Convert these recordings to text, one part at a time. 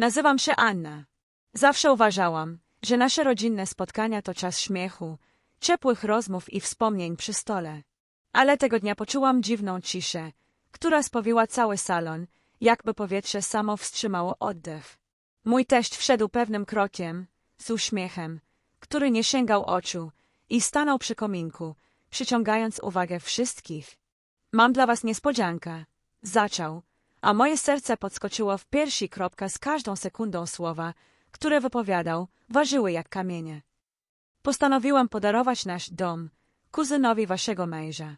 Nazywam się Anna. Zawsze uważałam, że nasze rodzinne spotkania to czas śmiechu, ciepłych rozmów i wspomnień przy stole. Ale tego dnia poczułam dziwną ciszę, która spowiła cały salon, jakby powietrze samo wstrzymało oddech. Mój teść wszedł pewnym krokiem, z uśmiechem, który nie sięgał oczu, i stanął przy kominku, przyciągając uwagę wszystkich. Mam dla was niespodziankę. Zaczął, a moje serce podskoczyło w piersi kropka z każdą sekundą słowa, które wypowiadał, ważyły jak kamienie. Postanowiłam podarować nasz dom kuzynowi waszego męża.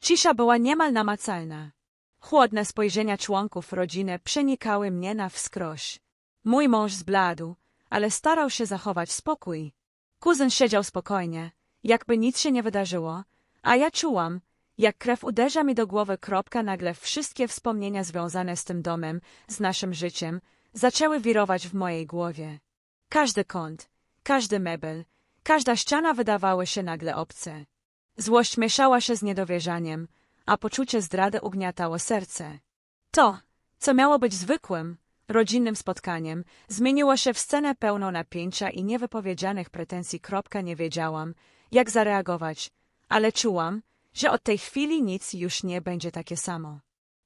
Cisza była niemal namacalna. Chłodne spojrzenia członków rodziny przenikały mnie na wskroś. Mój mąż zbladł, ale starał się zachować spokój. Kuzyn siedział spokojnie, jakby nic się nie wydarzyło, a ja czułam, jak krew uderza mi do głowy kropka nagle wszystkie wspomnienia związane z tym domem, z naszym życiem, zaczęły wirować w mojej głowie. Każdy kąt, każdy mebel, każda ściana wydawały się nagle obce. Złość mieszała się z niedowierzaniem, a poczucie zdrady ugniatało serce. To, co miało być zwykłym, rodzinnym spotkaniem, zmieniło się w scenę pełną napięcia i niewypowiedzianych pretensji. Kropka nie wiedziałam, jak zareagować, ale czułam, że od tej chwili nic już nie będzie takie samo.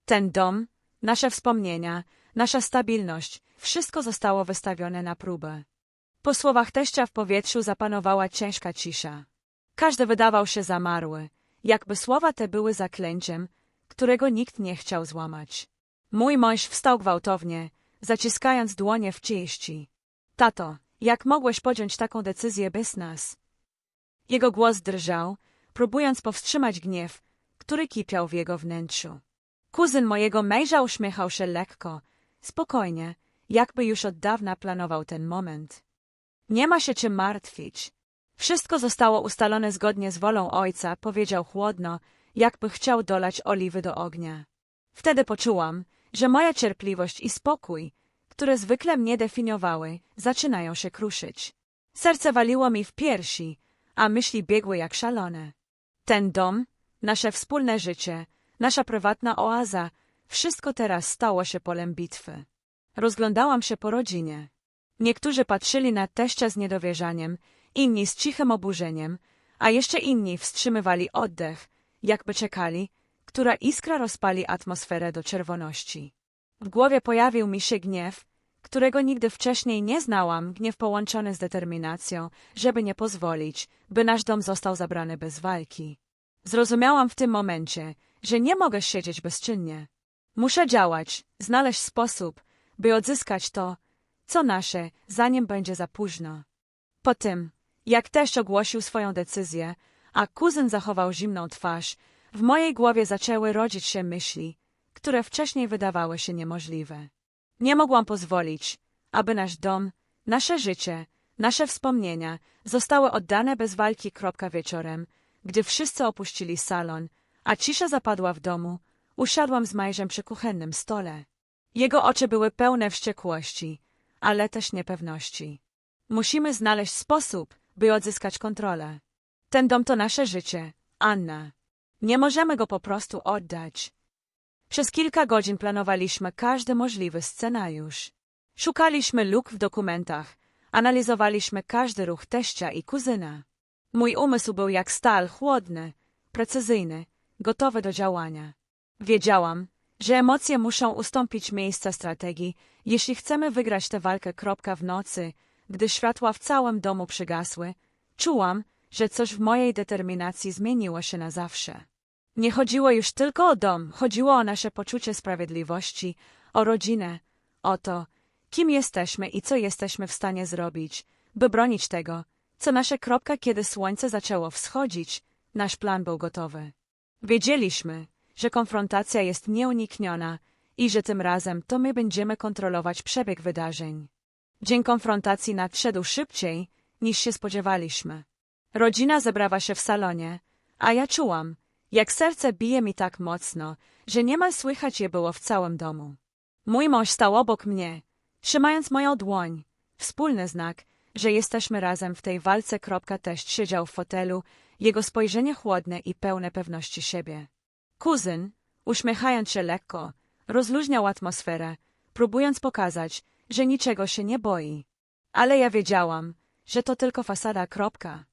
Ten dom, nasze wspomnienia, nasza stabilność, wszystko zostało wystawione na próbę. Po słowach teścia w powietrzu zapanowała ciężka cisza. Każdy wydawał się zamarły, jakby słowa te były zaklęciem, którego nikt nie chciał złamać. Mój mąż wstał gwałtownie, zaciskając dłonie w cieści. Tato, jak mogłeś podjąć taką decyzję bez nas? Jego głos drżał, próbując powstrzymać gniew, który kipiał w jego wnętrzu. Kuzyn mojego męża uśmiechał się lekko, spokojnie, jakby już od dawna planował ten moment. Nie ma się czym martwić. Wszystko zostało ustalone zgodnie z wolą ojca, powiedział chłodno, jakby chciał dolać oliwy do ognia. Wtedy poczułam, że moja cierpliwość i spokój, które zwykle mnie definiowały, zaczynają się kruszyć. Serce waliło mi w piersi, a myśli biegły jak szalone. Ten dom, nasze wspólne życie, nasza prywatna oaza, wszystko teraz stało się polem bitwy. Rozglądałam się po rodzinie. Niektórzy patrzyli na teścia z niedowierzaniem, inni z cichym oburzeniem, a jeszcze inni wstrzymywali oddech, jakby czekali, która iskra rozpali atmosferę do czerwoności. W głowie pojawił mi się gniew, którego nigdy wcześniej nie znałam, gniew połączony z determinacją, żeby nie pozwolić, by nasz dom został zabrany bez walki. Zrozumiałam w tym momencie, że nie mogę siedzieć bezczynnie. Muszę działać, znaleźć sposób, by odzyskać to, co nasze, zanim będzie za późno. Po tym, jak teść ogłosił swoją decyzję, a kuzyn zachował zimną twarz, w mojej głowie zaczęły rodzić się myśli, które wcześniej wydawały się niemożliwe. Nie mogłam pozwolić, aby nasz dom, nasze życie, nasze wspomnienia zostały oddane bez walki. Wieczorem, gdy wszyscy opuścili salon, a cisza zapadła w domu, usiadłam z mężem przy kuchennym stole. Jego oczy były pełne wściekłości, ale też niepewności. Musimy znaleźć sposób, by odzyskać kontrolę. Ten dom to nasze życie, Anna. Nie możemy go po prostu oddać. Przez kilka godzin planowaliśmy każdy możliwy scenariusz. Szukaliśmy luk w dokumentach, analizowaliśmy każdy ruch teścia i kuzyna. Mój umysł był jak stal, chłodny, precyzyjny, gotowy do działania. Wiedziałam, że emocje muszą ustąpić miejsca strategii, jeśli chcemy wygrać tę walkę. Kropka w nocy, gdy światła w całym domu przygasły, czułam, że coś w mojej determinacji zmieniło się na zawsze. Nie chodziło już tylko o dom, chodziło o nasze poczucie sprawiedliwości, o rodzinę, o to, kim jesteśmy i co jesteśmy w stanie zrobić, by bronić tego, co nasze kropka, kiedy słońce zaczęło wschodzić, nasz plan był gotowy. Wiedzieliśmy, że konfrontacja jest nieunikniona i że tym razem to my będziemy kontrolować przebieg wydarzeń. Dzień konfrontacji nadszedł szybciej, niż się spodziewaliśmy. Rodzina zebrała się w salonie, a ja czułam, jak serce bije mi tak mocno, że niemal słychać je było w całym domu. Mój mąż stał obok mnie, trzymając moją dłoń, wspólny znak, że jesteśmy razem w tej walce. Teść siedział w fotelu, jego spojrzenie chłodne i pełne pewności siebie. Kuzyn, uśmiechając się lekko, rozluźniał atmosferę, próbując pokazać, że niczego się nie boi. Ale ja wiedziałam, że to tylko fasada kropka.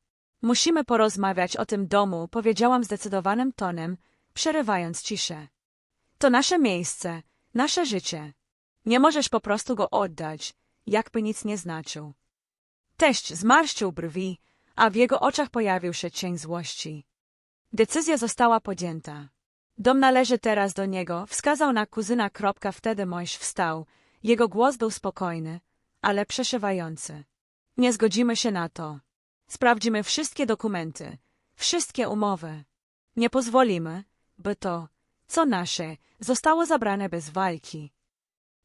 Musimy porozmawiać o tym domu, powiedziałam zdecydowanym tonem, przerywając ciszę. To nasze miejsce, nasze życie. Nie możesz po prostu go oddać, jakby nic nie znaczył. Teść zmarszczył brwi, a w jego oczach pojawił się cień złości. Decyzja została podjęta. Dom należy teraz do niego, wskazał na kuzyna wtedy Mojż wstał. Jego głos był spokojny, ale przeszywający. Nie zgodzimy się na to. Sprawdzimy wszystkie dokumenty, wszystkie umowy. Nie pozwolimy, by to, co nasze, zostało zabrane bez walki.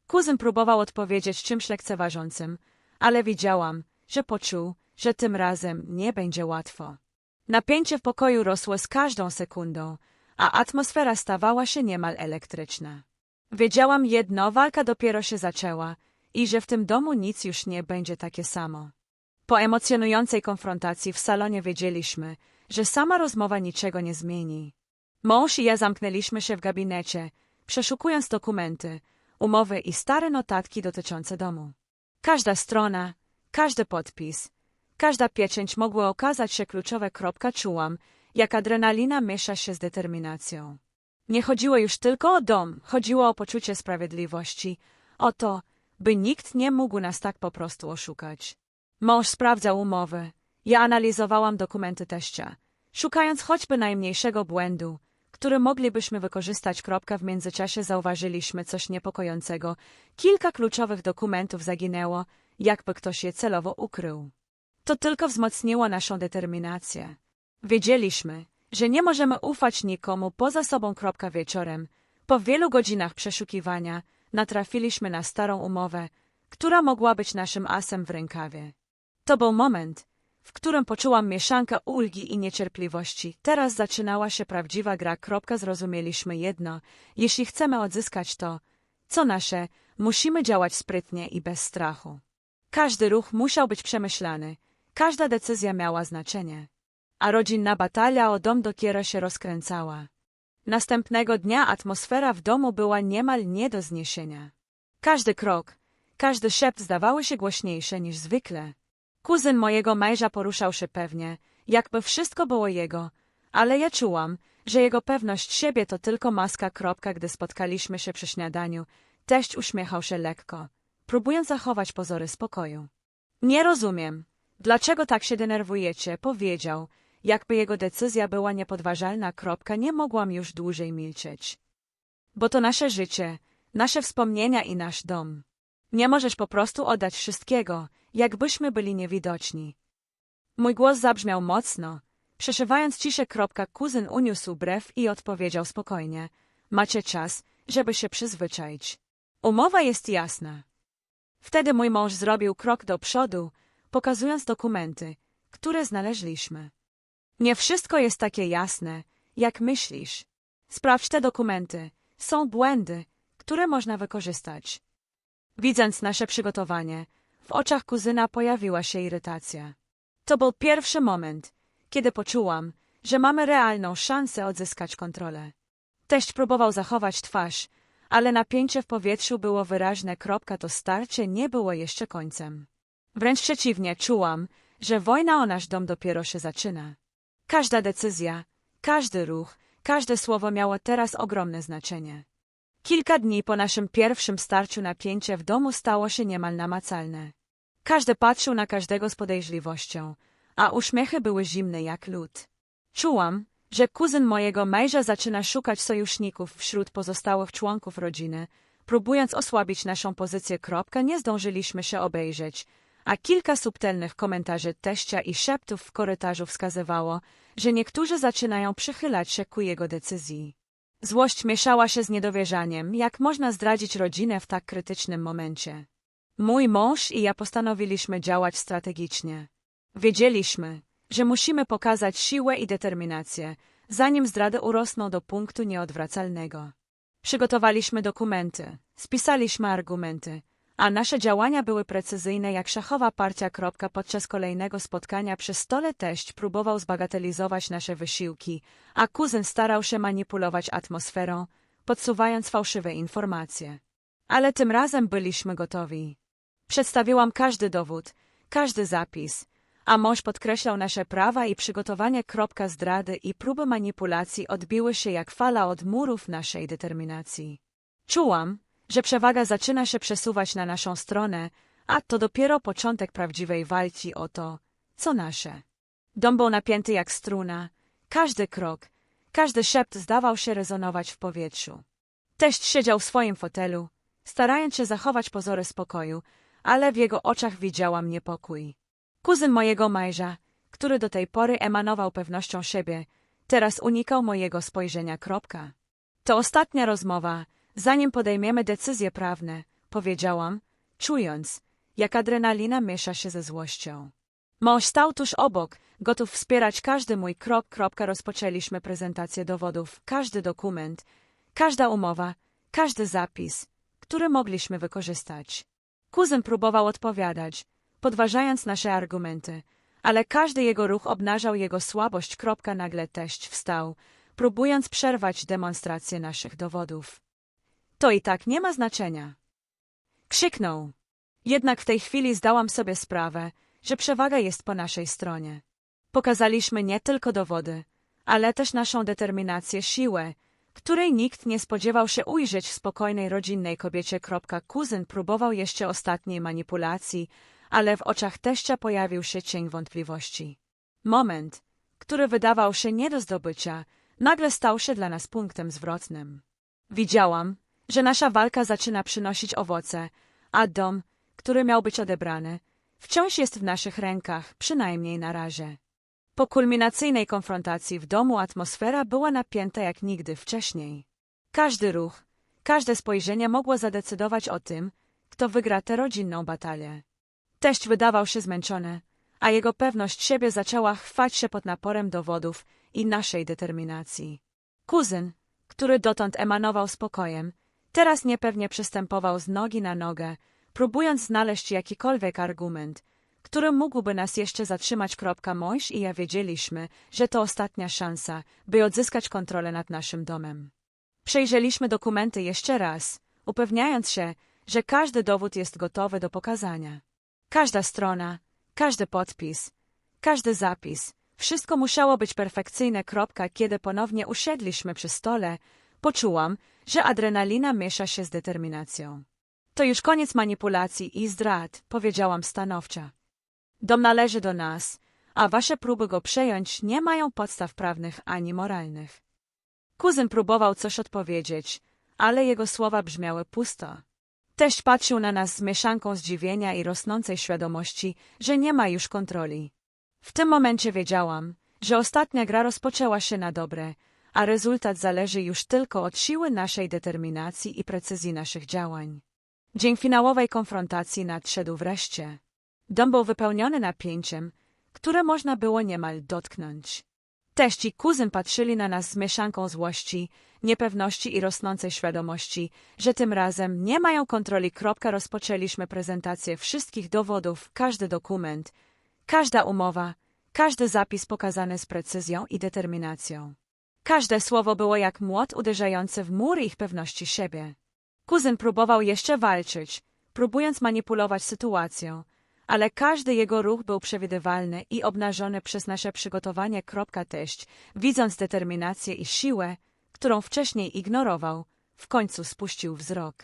Kuzyn próbował odpowiedzieć czymś lekceważącym, ale widziałam, że poczuł, że tym razem nie będzie łatwo. Napięcie w pokoju rosło z każdą sekundą, a atmosfera stawała się niemal elektryczna. Wiedziałam jedno, walka dopiero się zaczęła i że w tym domu nic już nie będzie takie samo. Po emocjonującej konfrontacji w salonie wiedzieliśmy, że sama rozmowa niczego nie zmieni. Mąż i ja zamknęliśmy się w gabinecie, przeszukując dokumenty, umowy i stare notatki dotyczące domu. Każda strona, każdy podpis, każda pieczęć mogły okazać się kluczowe. Kropka czułam, jak adrenalina miesza się z determinacją. Nie chodziło już tylko o dom, chodziło o poczucie sprawiedliwości, o to, by nikt nie mógł nas tak po prostu oszukać. Mąż sprawdzał umowy, ja analizowałam dokumenty teścia, szukając choćby najmniejszego błędu, który moglibyśmy wykorzystać. Kropka w międzyczasie zauważyliśmy coś niepokojącego. Kilka kluczowych dokumentów zaginęło, jakby ktoś je celowo ukrył. To tylko wzmocniło naszą determinację. Wiedzieliśmy, że nie możemy ufać nikomu poza sobą. Kropka wieczorem. Po wielu godzinach przeszukiwania natrafiliśmy na starą umowę, która mogła być naszym asem w rękawie. To był moment, w którym poczułam mieszankę ulgi i niecierpliwości. Teraz zaczynała się prawdziwa gra. Zrozumieliśmy jedno. Jeśli chcemy odzyskać to, co nasze, musimy działać sprytnie i bez strachu. Każdy ruch musiał być przemyślany, każda decyzja miała znaczenie. A rodzinna batalia o dom dopiero się rozkręcała. Następnego dnia atmosfera w domu była niemal nie do zniesienia. Każdy krok, każdy szept zdawały się głośniejsze niż zwykle. Kuzyn mojego męża poruszał się pewnie, jakby wszystko było jego, ale ja czułam, że jego pewność siebie to tylko maska. Kropka, gdy spotkaliśmy się przy śniadaniu, teść uśmiechał się lekko, próbując zachować pozory spokoju. Nie rozumiem, dlaczego tak się denerwujecie, powiedział, jakby jego decyzja była niepodważalna. Kropka, nie mogłam już dłużej milczeć. Bo to nasze życie, nasze wspomnienia i nasz dom. Nie możesz po prostu oddać wszystkiego, jakbyśmy byli niewidoczni. Mój głos zabrzmiał mocno, przeszywając ciszę. Kropka, kuzyn uniósł brew i odpowiedział spokojnie. Macie czas, żeby się przyzwyczaić. Umowa jest jasna. Wtedy mój mąż zrobił krok do przodu, pokazując dokumenty, które znaleźliśmy. Nie wszystko jest takie jasne, jak myślisz. Sprawdź te dokumenty. Są błędy, które można wykorzystać. Widząc nasze przygotowanie, w oczach kuzyna pojawiła się irytacja. To był pierwszy moment, kiedy poczułam, że mamy realną szansę odzyskać kontrolę. Teść próbował zachować twarz, ale napięcie w powietrzu było wyraźne. Kropka to starcie nie było jeszcze końcem. Wręcz przeciwnie, czułam, że wojna o nasz dom dopiero się zaczyna. Każda decyzja, każdy ruch, każde słowo miało teraz ogromne znaczenie. Kilka dni po naszym pierwszym starciu napięcie w domu stało się niemal namacalne. Każdy patrzył na każdego z podejrzliwością, a uśmiechy były zimne jak lód. Czułam, że kuzyn mojego męża zaczyna szukać sojuszników wśród pozostałych członków rodziny. Próbując osłabić naszą pozycję. Kropka, nie zdążyliśmy się obejrzeć, a kilka subtelnych komentarzy teścia i szeptów w korytarzu wskazywało, że niektórzy zaczynają przychylać się ku jego decyzji. Złość mieszała się z niedowierzaniem, jak można zdradzić rodzinę w tak krytycznym momencie. Mój mąż i ja postanowiliśmy działać strategicznie. Wiedzieliśmy, że musimy pokazać siłę i determinację, zanim zdrady urosną do punktu nieodwracalnego. Przygotowaliśmy dokumenty, spisaliśmy argumenty, a nasze działania były precyzyjne jak szachowa partia. Podczas kolejnego spotkania przy stole teść próbował zbagatelizować nasze wysiłki, a kuzyn starał się manipulować atmosferą, podsuwając fałszywe informacje. Ale tym razem byliśmy gotowi. Przedstawiłam każdy dowód, każdy zapis, a mąż podkreślał nasze prawa i przygotowanie kropka zdrady i próby manipulacji odbiły się jak fala od murów naszej determinacji. Czułam, że przewaga zaczyna się przesuwać na naszą stronę, a to dopiero początek prawdziwej walki o to, co nasze. Dom był napięty jak struna, każdy krok, każdy szept zdawał się rezonować w powietrzu. Teść siedział w swoim fotelu, starając się zachować pozory spokoju, ale w jego oczach widziałam niepokój. Kuzyn mojego męża, który do tej pory emanował pewnością siebie, teraz unikał mojego spojrzenia. Kropka. To ostatnia rozmowa, zanim podejmiemy decyzje prawne, powiedziałam, czując, jak adrenalina miesza się ze złością. Mąż stał tuż obok, gotów wspierać każdy mój krok. Kropka. Rozpoczęliśmy prezentację dowodów, każdy dokument, każda umowa, każdy zapis, który mogliśmy wykorzystać. Kuzyn próbował odpowiadać, podważając nasze argumenty, ale każdy jego ruch obnażał jego słabość. Kropka. Nagle teść wstał, próbując przerwać demonstrację naszych dowodów. To i tak nie ma znaczenia. Krzyknął. Jednak w tej chwili zdałam sobie sprawę, że przewaga jest po naszej stronie. Pokazaliśmy nie tylko dowody, ale też naszą determinację, siłę, której nikt nie spodziewał się ujrzeć w spokojnej rodzinnej kobiecie. Kuzyn próbował jeszcze ostatniej manipulacji, ale w oczach teścia pojawił się cień wątpliwości. Moment, który wydawał się nie do zdobycia, nagle stał się dla nas punktem zwrotnym. Widziałam, że nasza walka zaczyna przynosić owoce, a dom, który miał być odebrany, wciąż jest w naszych rękach, przynajmniej na razie. Po kulminacyjnej konfrontacji w domu atmosfera była napięta jak nigdy wcześniej. Każdy ruch, każde spojrzenie mogło zadecydować o tym, kto wygra tę rodzinną batalię. Teść wydawał się zmęczony, a jego pewność siebie zaczęła chwać się pod naporem dowodów i naszej determinacji. Kuzyn, który dotąd emanował spokojem, teraz niepewnie przystępował z nogi na nogę, próbując znaleźć jakikolwiek argument, który mógłby nas jeszcze zatrzymać. Mojż i ja wiedzieliśmy, że to ostatnia szansa, by odzyskać kontrolę nad naszym domem. Przejrzeliśmy dokumenty jeszcze raz, upewniając się, że każdy dowód jest gotowy do pokazania. Każda strona, każdy podpis, każdy zapis, wszystko musiało być perfekcyjne. Kiedy ponownie usiedliśmy przy stole, poczułam, że adrenalina miesza się z determinacją. To już koniec manipulacji i zdrad, powiedziałam stanowczo. Dom należy do nas, a wasze próby go przejąć nie mają podstaw prawnych ani moralnych. Kuzyn próbował coś odpowiedzieć, ale jego słowa brzmiały pusto. Teść patrzył na nas z mieszanką zdziwienia i rosnącej świadomości, że nie ma już kontroli. W tym momencie wiedziałam, że ostatnia gra rozpoczęła się na dobre, a rezultat zależy już tylko od siły naszej determinacji i precyzji naszych działań. Dzień finałowej konfrontacji nadszedł wreszcie. Dom był wypełniony napięciem, które można było niemal dotknąć. Teść i kuzyn patrzyli na nas z mieszanką złości, niepewności i rosnącej świadomości, że tym razem nie mają kontroli. Rozpoczęliśmy prezentację wszystkich dowodów, każdy dokument, każda umowa, każdy zapis pokazany z precyzją i determinacją. Każde słowo było jak młot uderzający w mury ich pewności siebie. Kuzyn próbował jeszcze walczyć, próbując manipulować sytuacją, ale każdy jego ruch był przewidywalny i obnażony przez nasze przygotowanie. Teść, widząc determinację i siłę, którą wcześniej ignorował, w końcu spuścił wzrok.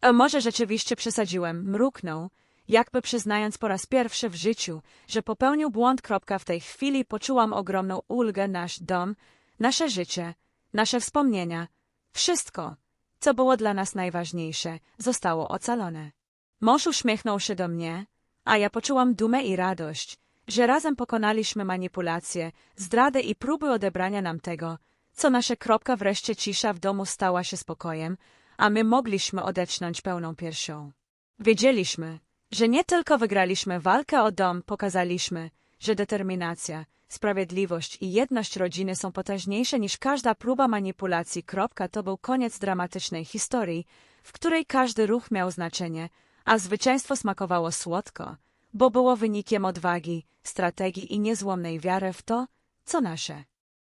A może rzeczywiście przesadziłem, mruknął, jakby przyznając po raz pierwszy w życiu, że popełnił błąd. W tej chwili poczułam ogromną ulgę nasz dom, nasze życie, nasze wspomnienia, wszystko, co było dla nas najważniejsze, zostało ocalone. Mąż uśmiechnął się do mnie, a ja poczułam dumę i radość, że razem pokonaliśmy manipulacje, zdradę i próby odebrania nam tego, co nasze kropka wreszcie cisza w domu stała się spokojem, a my mogliśmy odetchnąć pełną piersią. Wiedzieliśmy, że nie tylko wygraliśmy walkę o dom, pokazaliśmy, że determinacja, sprawiedliwość i jedność rodziny są potężniejsze niż każda próba manipulacji. To był koniec dramatycznej historii, w której każdy ruch miał znaczenie, a zwycięstwo smakowało słodko, bo było wynikiem odwagi, strategii i niezłomnej wiary w to, co nasze.